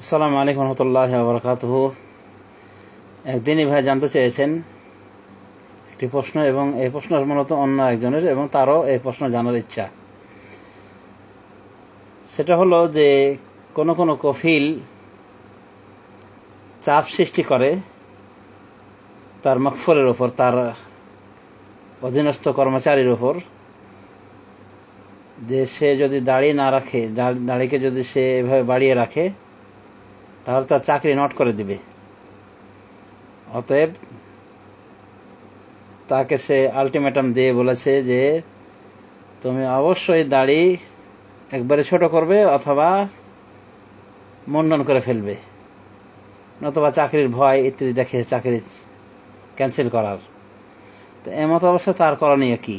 সালাম আলাইকুম রহমতুল্লাহ একদিনই ভাই জানতে চেয়েছেন একটি প্রশ্ন এবং এই প্রশ্ন মূলত অন্য একজনের এবং তারও এই প্রশ্ন জানার ইচ্ছা। সেটা হলো যে কোন কোন কফিল চাপ সৃষ্টি করে তার মকফলের ওপর তার অধীনস্থ কর্মচারীর ওপর যে সে যদি দাড়ি না রাখে দাড়িকে যদি সে এভাবে বাড়িয়ে রাখে, তাহলে তার চাকরি নট করে দিবে। অতএব তাকে সে আলটিমেটাম দিয়ে বলেছে যে, তুমি অবশ্যই দাড়ি একবারে ছোট করবে অথবা মুন্ডন করে ফেলবে, নতুবা চাকরির ভয় ইত্যাদি দেখে চাকরি ক্যান্সেল করার। তো এমত অবস্থা তার করণীয় কি?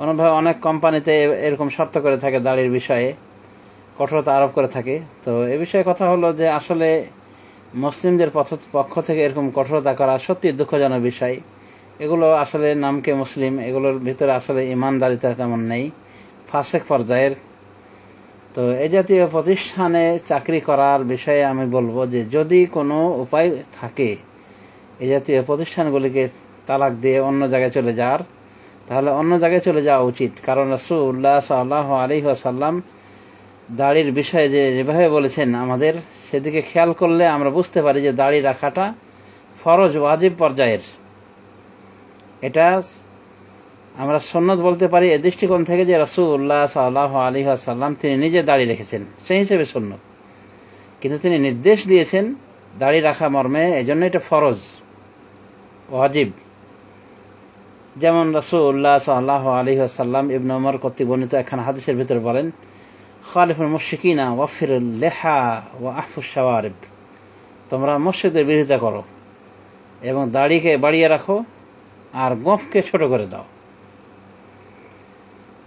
অন্যভাবে অনেক কোম্পানিতে এরকম শর্ত করে থাকে দাড়ির বিষয়ে, কঠোরতা আরোপ করে থাকে। তো এ বিষয়ে কথা হলো যে আসলে মুসলিমদের পক্ষ থেকে এরকম কঠোরতা করা সত্যি দুঃখজনক বিষয়। এগুলো আসলে নামকে মুসলিম? এগুলোর ভিতরে আসলে ইমানদারিতা তেমন নেই। ফাসেক পর্যায়ের। তো এই জাতীয় প্রতিষ্ঠানে চাকরি করার বিষয়ে আমি বলব যে যদি কোনো উপায় থাকে, এই জাতীয় প্রতিষ্ঠানগুলিকে তালাক দিয়ে অন্য জায়গায় চলে যাওয়ার। তাহলে অন্য জায়গায় চলে যাওয়া উচিত। কারণ রাসূলুল্লাহ সাল্লাহ আলী সাল্লাম দাড়ির বিষয়ে যে যেভাবে বলেছেন আমাদের, সেদিকে খেয়াল করলে আমরা বুঝতে পারি যে দাড়ি রাখাটা ফরজ, ওয়াজিব পর্যায়ের। এটা আমরা সন্ন্যত বলতে পারি এ দৃষ্টিকোণ থেকে যে রাসূলুল্লাহ সাল্লাহ আলী সাল্লাম তিনি নিজে দাড়ি রেখেছেন। সেই হিসেবে সন্ন্যত কিন্তু তিনি নির্দেশ দিয়েছেন দাড়ি রাখা মর্মে, এজন্য এটা ফরজ, ওয়াজিব। যেমন রাসূলুল্লাহ সাল্লাহ আলী সাল্লাম ইবন ওমর কর্তৃক বর্ণিত একখান হাদিসের ভিতরে বলেন, খালিফুল মুশিকিনা ওয়াফির লেহা ও আহফুস শাওয়ারিব। তোমরা মসজিদের বিরোধিতা করো এবং দাড়িকে বাড়িয়ে রাখো আর গোফকে ছোট করে দাও।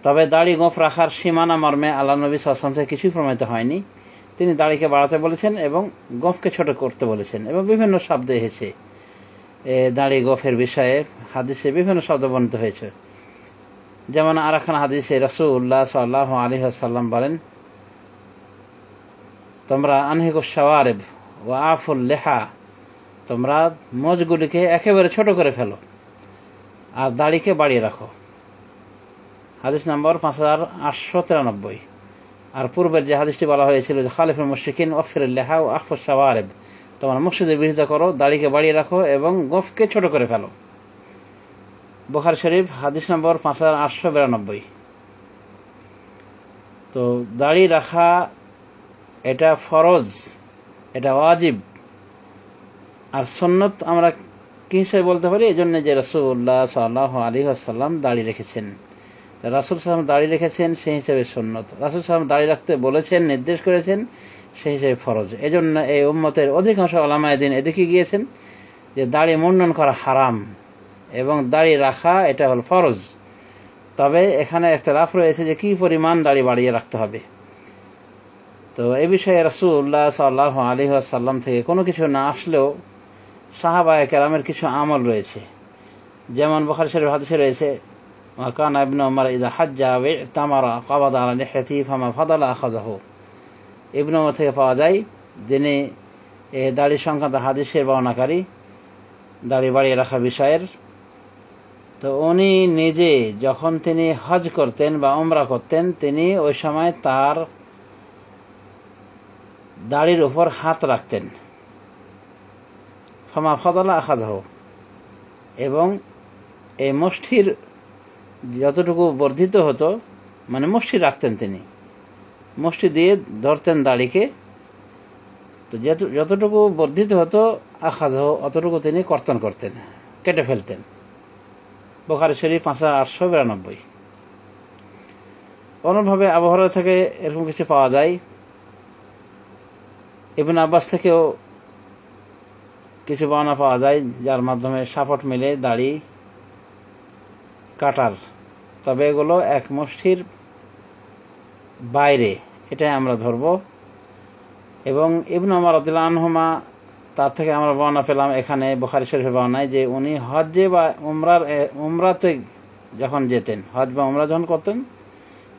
তবে দাড়ি গোফ রাখার সীমানা মর্মে আল্লাহ নবী সাল্লাম থেকে কিছুই প্রমাণিত হয়নি। তিনি দাড়িকে বাড়াতে বলেছেন এবং গোফকে ছোট করতে বলেছেন এবং বিভিন্ন শব্দ এসেছে। দাড়ি গফের বিষয়ে হাদিসে বিভিন্ন শব্দ বর্ণিত হয়েছে। যেমন আর আরাখান হাদিসে রসুল্লাহ সাল্লাহ আলী সাল্লাম বলেন, তোমরা আনহিকুস শাওয়ারেব ও আফুল লেহা, তোমরা মজগুলিকে একেবারে ছোট করে ফেলো আর দাড়িকে বাড়িয়ে রাখো। হাদিস নম্বর পাঁচ হাজার আটশো তিরানব্বই। আর পূর্বের যে হাদিসটি বলা হয়েছিল যে, খালিফুল মুশরিকিন ওফির লেহা ও আফুল শাওয়ারেব। তোমরা মসজিদের বিরোধিতা করো, দাড়িকে বাড়িয়ে রাখো এবং গোফকে ছোট করে ফেলো। বুখার শরীফ, হাদিস নম্বর পাঁচ হাজার আটশো বিরানব্বই। তো দাড়ি রাখা এটা ফরজ, এটা ওয়াজিব। আর সন্ন্যত আমরা কি হিসেবে বলতে পারি? এই জন্য যে রসুল্লাহ সাল্লাহ আলী আসাল্লাম দাড়ি রেখেছেন। রাসুল সাল্লাম দাড়ি রেখেছেন, সেই হিসেবে সন্ন্যত রাসুল সাল্লাম দাড়ি রাখতে বলেছেন, নির্দেশ করেছেন, সেই হিসেবে ফরজ। এই জন্য এই উম্মতের অধিকাংশ আলামায়দিন এদিকে গিয়েছেন যে দাড়ি মুন্ডন করা হারাম এবং দাড়ি রাখা এটা হল ফরজ। তবে এখানে রাফ রয়েছে যে কি পরিমাণ দাড়ি বাড়িয়ে রাখতে হবে। তো এ বিষয়ে রসুল্লাহ সাল্লাহ আলী সাল্লাম থেকে কোনো কিছু না আসলেও সাহাবায় কেরামের কিছু আমল রয়েছে। যেমন বখার শরীফ হাদিসে রয়েছে ইবনে ওমর ইদা হাজ্জা ওয়া তামারা কাবাদা আলা লিহ্যাতি ফামা ফাদালা আখাযাহু ইবনে ওমর থেকে পাওয়া যায় যিনি দাড়ি সংক্রান্ত হাদিসের বর্ণাকারী দাড়ি বাড়িয়ে রাখা বিষয়ের। তো উনি নিজে যখন তিনি হজ করতেন বা উমরা করতেন, তিনি ওই সময় তার দাড়ির উপর হাত রাখতেন। ফমা ফদলা আখাজাহ। এবং এই মুষ্টির যতটুকু বর্ধিত হতো মানে মুষ্টি রাখতেন তিনি। মুষ্টি দিয়ে ধরতেন দাড়িকে। তো যত- যতটুকু বর্ধিত হতো, আখাজাহ অতটুকু তিনি কর্তন করতেন, কেটে ফেলতেন। বোখারি শরীফ পাঁচ হাজার আটশো বিরানব্বই। অন্যভাবে আবহাওয়া থেকে এরকম কিছু পাওয়া যায়। ইবন আব্বাস থেকেও কিছু বর্ণনা পাওয়া যায়, যার মাধ্যমে সাপট মিলে দাড়ি কাটার। তবে এগুলো এক মুষ্টির বাইরে, এটাই আমরা ধরব। এবং ইবন আমার আব্দুল্লাহ তার থেকে আমরা বর্ণনা পেলাম এখানে, বোখারি শরীফের বর্ণায় যে উনি হজ্জে বা উমরার উমরাতে যখন যেতেন হজ বা উমরা যখন করতেন,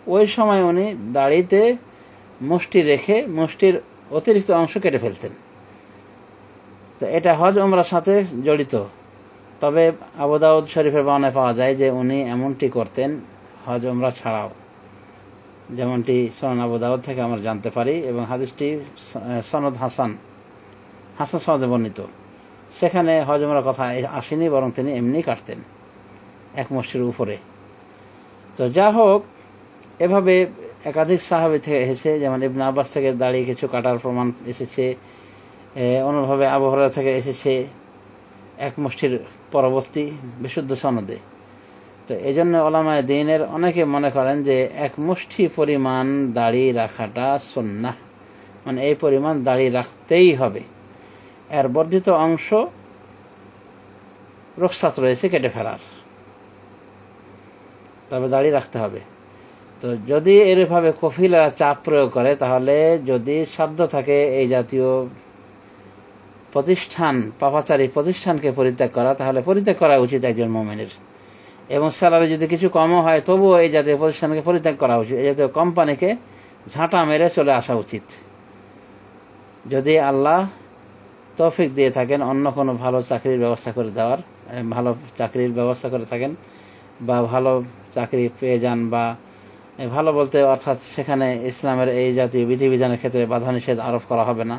ওই সময় উনি দাড়িতে মুষ্টি রেখে মুষ্টির অতিরিক্ত অংশ কেটে ফেলতেন। তো এটা হজ উমরার সাথে জড়িত। তবে আবু দাউদ শরীফের বর্ণায় পাওয়া যায় যে উনি এমনটি করতেন হজ উমরা ছাড়াও। যেমনটি সনদ আবু দাউদ থেকে আমরা জানতে পারি এবং হাদিসটি সনদ হাসান হাসান সনদে বর্ণিত। সেখানে হজ উমরার কথা আসেনি বরং তিনি এমনি কাটতেন এক মসজিদের উপরে। তো যা হোক এভাবে একাধিক সাহাবি থেকে এসেছে যেমন ইবনা আব্বাস থেকে দাঁড়িয়ে কিছু কাটার প্রমাণ এসেছে এ, অন্যভাবে আবহাওয়া থেকে এসেছে। এক মুষ্টির পরবর্তী বিশুদ্ধ সনদে। তো এই জন্য ওলামায় দিনের অনেকে মনে করেন যে এক মুষ্টি পরিমাণ দাড়ি রাখাটা সুন্নাহ। মানে এই পরিমাণ দাড়ি রাখতেই হবে। এর বর্ধিত অংশ রোকসাত রয়েছে কেটে ফেলার। তবে দাড়ি রাখতে হবে। তো যদি এরভাবে কফিলা চাপ প্রয়োগ করে, তাহলে যদি সাধ্য থাকে এই জাতীয় প্রতিষ্ঠান, পাপাচারী প্রতিষ্ঠানকে পরিত্যাগ করা, তাহলে পরিত্যাগ করা উচিত একজন মোমেনের। এবং স্যালারি যদি কিছু কমও হয়, তবুও এই জাতীয় প্রতিষ্ঠানকে পরিত্যাগ করা উচিত। এই জাতীয় কোম্পানিকে ঝাঁটা মেরে চলে আসা উচিত। যদি আল্লাহ তৌফিক দিয়ে থাকেন, অন্য কোনো ভালো চাকরির ব্যবস্থা করে দেওয়ার ভালো চাকরির ব্যবস্থা করে থাকেন, বা ভালো চাকরি পেয়ে যান, বা ভালো বলতে অর্থাৎ সেখানে ইসলামের এই জাতীয় বিধিবিধানের ক্ষেত্রে বাধা নিষেধ আরোপ করা হবে না,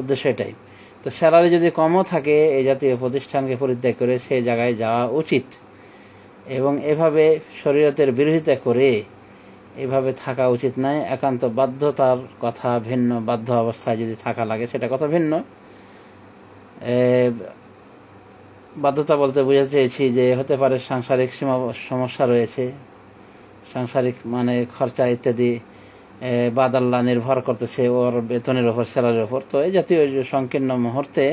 উদ্দেশ্য এটাই। তো স্যালারি যদি কমও থাকে, এই জাতীয় প্রতিষ্ঠানকে পরিত্যাগ করে সেই জায়গায় যাওয়া উচিত। এবং এভাবে শরীয়তের বিরোধিতা করে এভাবে থাকা উচিত নয়। একান্ত বাধ্যতার কথা ভিন্ন, বাধ্য অবস্থায় যদি থাকা লাগে, সেটা কথা ভিন্ন। বাধ্যতা বলতে বোঝাতে চেয়েছি যে হতে পারে সাংসারিক সীমা- সমস্যা রয়েছে। সাংসারিক মানে খরচা ইত্যাদি বাদ আল্লাহ নির্ভর করতেছে ওর বেতনের ওপর স্যালারির ওপর তো এই জাতীয় সংকীর্ণ মুহূর্তে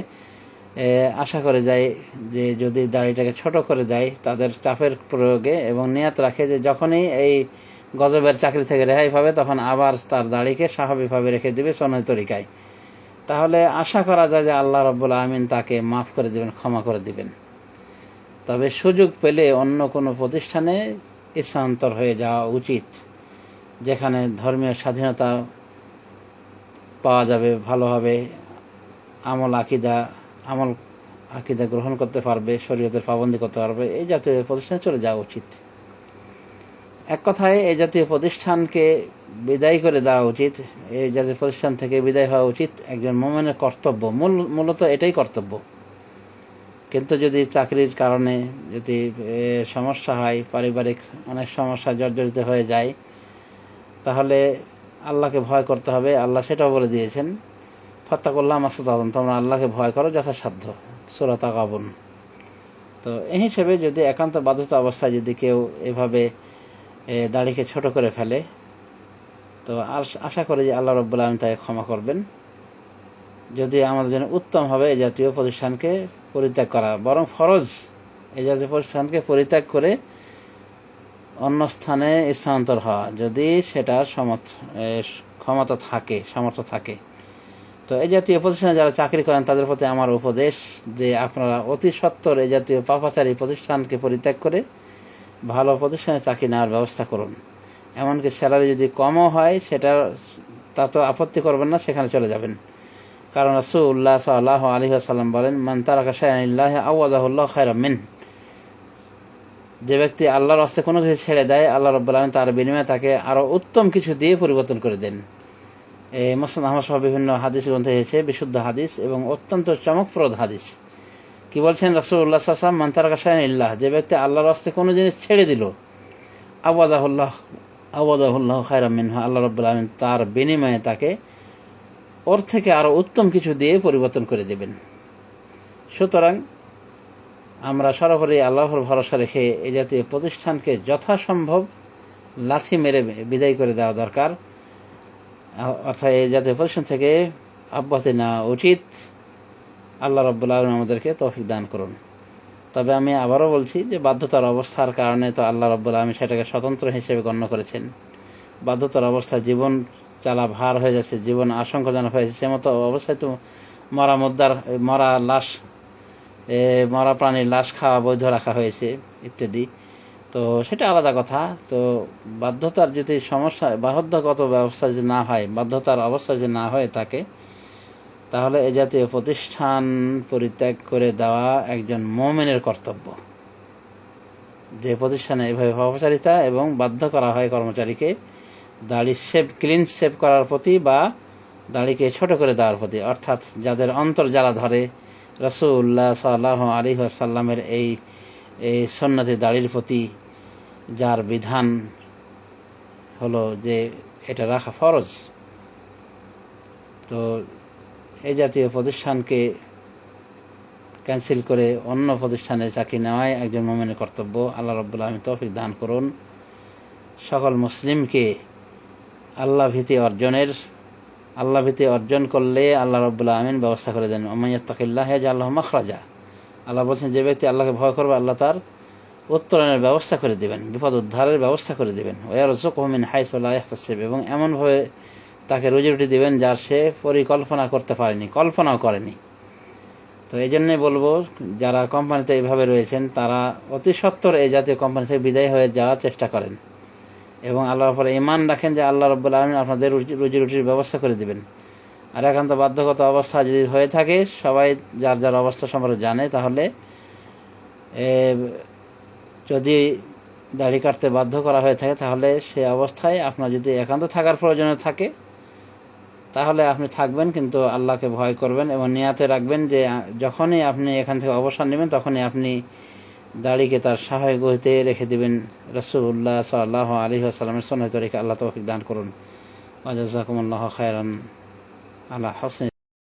আশা করে যায় যে যদি দাড়িটাকে ছোট করে দেয়, তাদের চাপের প্রয়োগে এবং নিয়াত রাখে যে যখনই এই গজবের চাকরি থেকে রেহাই পাবে, তখন আবার তার দাড়িকে স্বাভাবিকভাবে রেখে দেবে সনদ তরিকায়। তাহলে আশা করা যায় যে আল্লাহ রব্বুল আমিন তাকে মাফ করে দিবেন, ক্ষমা করে দিবেন। তবে সুযোগ পেলে অন্য কোনো প্রতিষ্ঠানে স্থানান্তর হয়ে যাওয়া উচিত। যেখানে ধর্মীয় স্বাধীনতা পাওয়া যাবে ভালোভাবে আমল আকিদা আমল আকিদা গ্রহণ করতে পারবে, শরীয়তের পাবন্দি করতে পারবে, এই জাতীয় প্রতিষ্ঠানে চলে যাওয়া উচিত। এক কথায়, এই জাতীয় প্রতিষ্ঠানকে বিদায় করে দেওয়া উচিত, এই জাতীয় প্রতিষ্ঠান থেকে বিদায় হওয়া উচিত একজন মোমেনের কর্তব্য। মূল, মূলত এটাই কর্তব্য। কিন্তু যদি চাকরির কারণে যদি সমস্যা হয়, পারিবারিক অনেক সমস্যা জর্জরিত হয়ে যায় তাহলে আল্লাহকে ভয় করতে হবে। আল্লাহ সেটাও বলে দিয়েছেন, ফত্তাকুল্লাহ মাসুদ আলম তোমরা আল্লাহকে ভয় করো, যথাসাধ্য। সুরাতা কাবুন তো এই হিসেবে যদি একান্ত বাধ্যতা অবস্থায় যদি কেউ এভাবে দাড়িকে ছোট করে ফেলে, তো আশ- আশা করি যে আল্লাহ রব্বুল আলম তাকে ক্ষমা করবেন। যদি আমাদের জন্য উত্তম হবে এই জাতীয় প্রতিষ্ঠানকে পরিত্যাগ করা, বরং ফরজ এই জাতীয় প্রতিষ্ঠানকে পরিত্যাগ করে অন্য স্থানে স্থানান্তর হওয়া। যদি সেটার সমর্থ ক্ষমতা থাকে, সামর্থ্য থাকে। তো এই জাতীয় প্রতিষ্ঠানে যারা চাকরি করেন, তাদের প্রতি আমার উপদেশ যে আপনারা অতি সত্বর এই জাতীয় পাপাচারী প্রতিষ্ঠানকে পরিত্যাগ করে ভালো প্রতিষ্ঠানে চাকরি নেওয়ার ব্যবস্থা করুন। এমনকি স্যালারি যদি কমও হয়, সেটা, তা তো আপত্তি করবেন না, সেখানে চলে যাবেন। কারণ রাসূলুল্লাহ সাল্লাল্লাহু আলাইহি ওয়াসাল্লাম বলেন, মান তারাকা শাইআন লিল্লাহি আওয়াদাহুল্লাহ খায়রাম মিন। যে ব্যক্তি আল্লাহর রাস্তায় কোনো কিছু ছেড়ে দেয়, আল্লাহ রাব্বুল আলামিন তার বিনিময়ে তাকে আরও উত্তম কিছু দিয়ে পরিবর্তন করে দেন। এই মুসলিম আহমদ সহ বিভিন্ন হাদিস গ্রন্থে এসেছে, বিশুদ্ধ হাদিস এবং অত্যন্ত চমকপ্রদ হাদিস। কি বলছেন রাসূলুল্লাহ সাল্লাল্লাহু আলাইহি ওয়াসাল্লাম? মান তারাকা যে ব্যক্তি আল্লাহর রাস্তায় কোনো জিনিস ছেড়ে দিল, আওয়াদাহুল্লাহ আওয়াদাহুল্লাহ খায়রাম মিনহু, আল্লাহ রাব্বুল আলামিন তার বিনিময়ে তাকে ওর থেকে আরও উত্তম কিছু দিয়ে পরিবর্তন করে দেবেন। সুতরাং আমরা সরাসরি আল্লাহর ভরসা রেখে এই জাতীয় প্রতিষ্ঠানকে যথাসম্ভব লাথি মেরে বিদায় করে দেওয়া দরকার। অর্থাৎ এই জাতীয় প্রতিষ্ঠান থেকে অব্যাহতি নেওয়া উচিত। আল্লাহ রব্বুল আলম আমাদেরকে তৌফিক দান করুন। তবে আমি আবারও বলছি যে বাধ্যতার অবস্থার কারণে তো আল্লাহ রব্বুল আলমী সেটাকে স্বতন্ত্র হিসেবে গণ্য করেছেন। বাধ্যতার অবস্থা জীবন চালা ভার হয়ে যাচ্ছে, জীবন আশঙ্কাজনক হয়েছে সে মতো অবস্থায় তো মরা মুদ্রার, মরা লাশ মরা প্রাণীর লাশ খাওয়া বৈধ রাখা হয়েছে, ইত্যাদি। তো সেটা আলাদা কথা। তো বাধ্যতার যদি সমস্যা বাধ্যগত ব্যবস্থা যদি না হয়, বাধ্যতার অবস্থা যদি না হয়ে থাকে, তাহলে এ জাতীয় প্রতিষ্ঠান পরিত্যাগ করে দেওয়া একজন মোমেনের কর্তব্য। যে প্রতিষ্ঠানে এভাবে অপচারিতা এবং বাধ্য করা হয় কর্মচারীকে, দাড়ি শেভ ক্লিন শেভ করার প্রতি বা দাড়িকে ছোট করে দেওয়ার প্রতি, অর্থাৎ যাদের অন্তর জ্বালা ধরে রসুল্লাহ সাল্লাহ আলী সাল্লামের এই এই সন্ন্যতি দাড়ির প্রতি যার বিধান হলো যে এটা রাখা ফরজ। তো এই জাতীয় প্রতিষ্ঠানকে ক্যান্সেল করে অন্য প্রতিষ্ঠানে চাকরি নেওয়াই একজন মোমেনের কর্তব্য। আল্লাহ রব্বুল্লাহ আমি তৌফিক দান করুন। সকল মুসলিমকে আল্লাহ ভীতি অর্জনের আল্লাহ ভীতি অর্জন করলে আল্লাহ রব্বুল্লাহ আমিন ব্যবস্থা করে দেন। ওমাইয়াত্তাকিল্লাহ যে আল্লাহ মাখরাজা। আল্লাহ বলছেন, যে ব্যক্তি আল্লাহকে ভয় করবে, আল্লাহ তার উত্তরণের ব্যবস্থা করে দিবেন, বিপদ উদ্ধারের ব্যবস্থা করে দিবেন। ওয়ার জোকমিন হাইসুল্লাহ এবং এমনভাবে তাকে রুজি রুটি দিবেন যার সে পরিকল্পনা করতে পারেনি, কল্পনাও করেনি। তো এই জন্যই বলব, যারা কোম্পানিতে এইভাবে রয়েছেন, তারা অতি সত্বর এই জাতীয় কোম্পানি থেকে বিদায় হয়ে যাওয়ার চেষ্টা করেন। এবং আল্লাহর উপরে ইমান রাখেন যে আল্লাহ রব্বুল আলমিন আপনাদের রুজি- রুজি রুটির ব্যবস্থা করে দিবেন। আর একান্ত বাধ্যগত অবস্থা যদি হয়ে থাকে, সবাই যার যার অবস্থা সম্পর্কে জানে, তাহলে যদি দাড়ি কাটতে বাধ্য করা হয়ে থাকে, তাহলে সে অবস্থায় আপনার যদি একান্ত থাকার প্রয়োজন থাকে, তাহলে আপনি থাকবেন, কিন্তু আল্লাহকে ভয় করবেন এবং নিয়াতে রাখবেন যে, যখনই আপনি এখান থেকে অবসর নেবেন, তখনই আপনি দাড়িকে তার সহায়ক হইতে রেখে দিবেন রসুল্লাহ সাল্লাহ আলী আসসালামের সন্ন্যত রেখে আল্লাহ তৌফিক দান করুন। খায়রান আল্লাহ হোসেন।